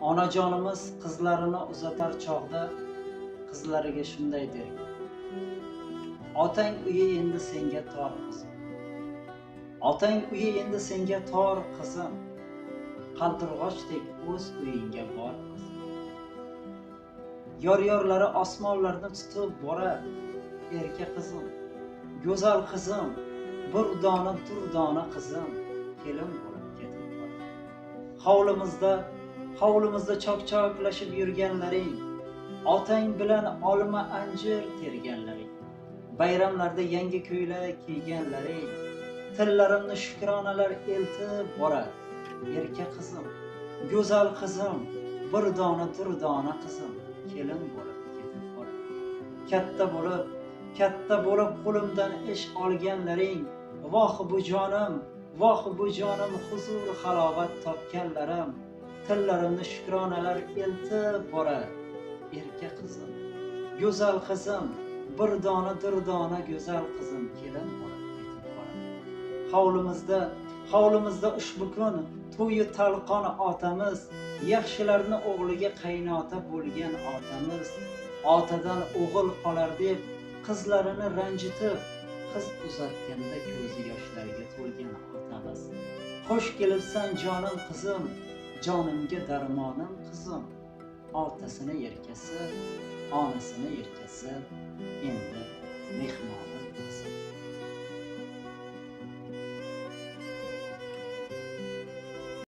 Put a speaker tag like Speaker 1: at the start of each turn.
Speaker 1: onajonimiz qizlarini uzatar chog'da qizlariga shunday derdi otang uyi endi senga tor qizim. Otang uyi endi senga tor qizim. Qaldirg'ochdek o'z uyingga bor qizim. Yor yorlari osmonlarni tutib borar erka qizim. Go'zal qizim bir dona durdona qizim. Kelin bo'lib ketib bor hovlimizda hovlimizda chok-choklashib yurganlaring otang bilan olma anjir terganlaring bayramlarda yangi ko'ylak kiyganlaring tillarimni shukronalar eltib borar erka qizim go'zal qizim bir dona durdona qizim kelin bo'lib ketib bor katta bo'lib katta bo'lib qo'limdan ish olganlaring voh bu jonim voh bu jonim huzur halovat topganlarim tillarimni shukronalar eltib borar erka qizim. Go'zal qizim bir dona durdona go'zal qizim kelin bo'lib ketib borar hovlimizda hovlimizda ushbu kun to'yi talqon otamiz yaxshilarni o'g'liga qaynota bo'lgan otamiz. Otadan o'g'il qolar deb qizlarini ranjitib qiz uzatganda ko'zi yoshlarga to'lgan otamiz. Xush kelibsan jonim qizim jonimga darmonim qizim otasini yerkasi onasini yerkasi endi mehmonim qizim